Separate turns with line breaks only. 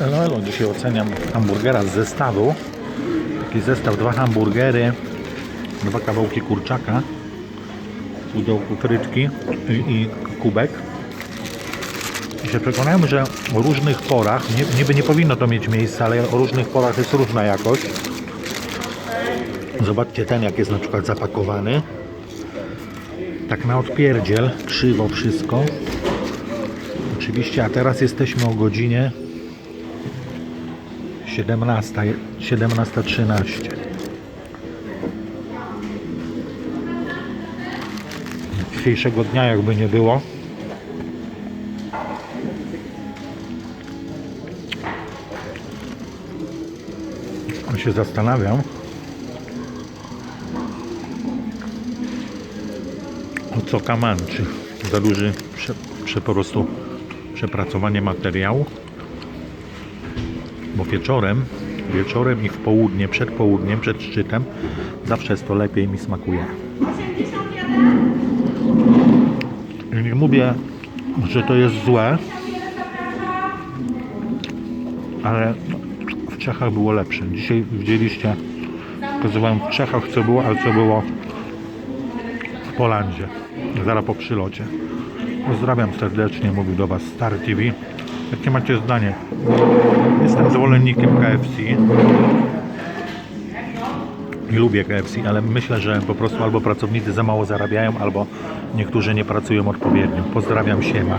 Elo, elo, dzisiaj oceniam hamburgera z zestawu. Taki zestaw, dwa hamburgery, dwa kawałki kurczaka, pudełku frytki i, i kubek. I się przekonałem, że o różnych porach, nie, niby nie powinno to mieć miejsca, ale o różnych porach jest różna jakość. Zobaczcie ten, jak jest na przykład zapakowany. Tak na odpierdziel, krzywo wszystko. Oczywiście, a teraz jesteśmy o godzinie 17, 17.13. Dzisiejszego dnia jakby nie było. Ja się zastanawiam, o co kaman, czy za duży prze, prze, po prostu przepracowanie materiału, bo wieczorem, wieczorem i w południe, przed południem, przed szczytem zawsze jest to lepiej mi smakuje. Nie mówię, że to jest złe, ale w Czechach było lepsze. Dzisiaj widzieliście, pokazywałem w Czechach co było, ale co było w Polandzie, zaraz po przylocie. Pozdrawiam serdecznie, mówił do Was Star TV. Jakie macie zdanie? Jestem zwolennikiem KFC. I lubię KFC, ale myślę, że po prostu albo pracownicy za mało zarabiają, albo niektórzy nie pracują odpowiednio. Pozdrawiam, siema.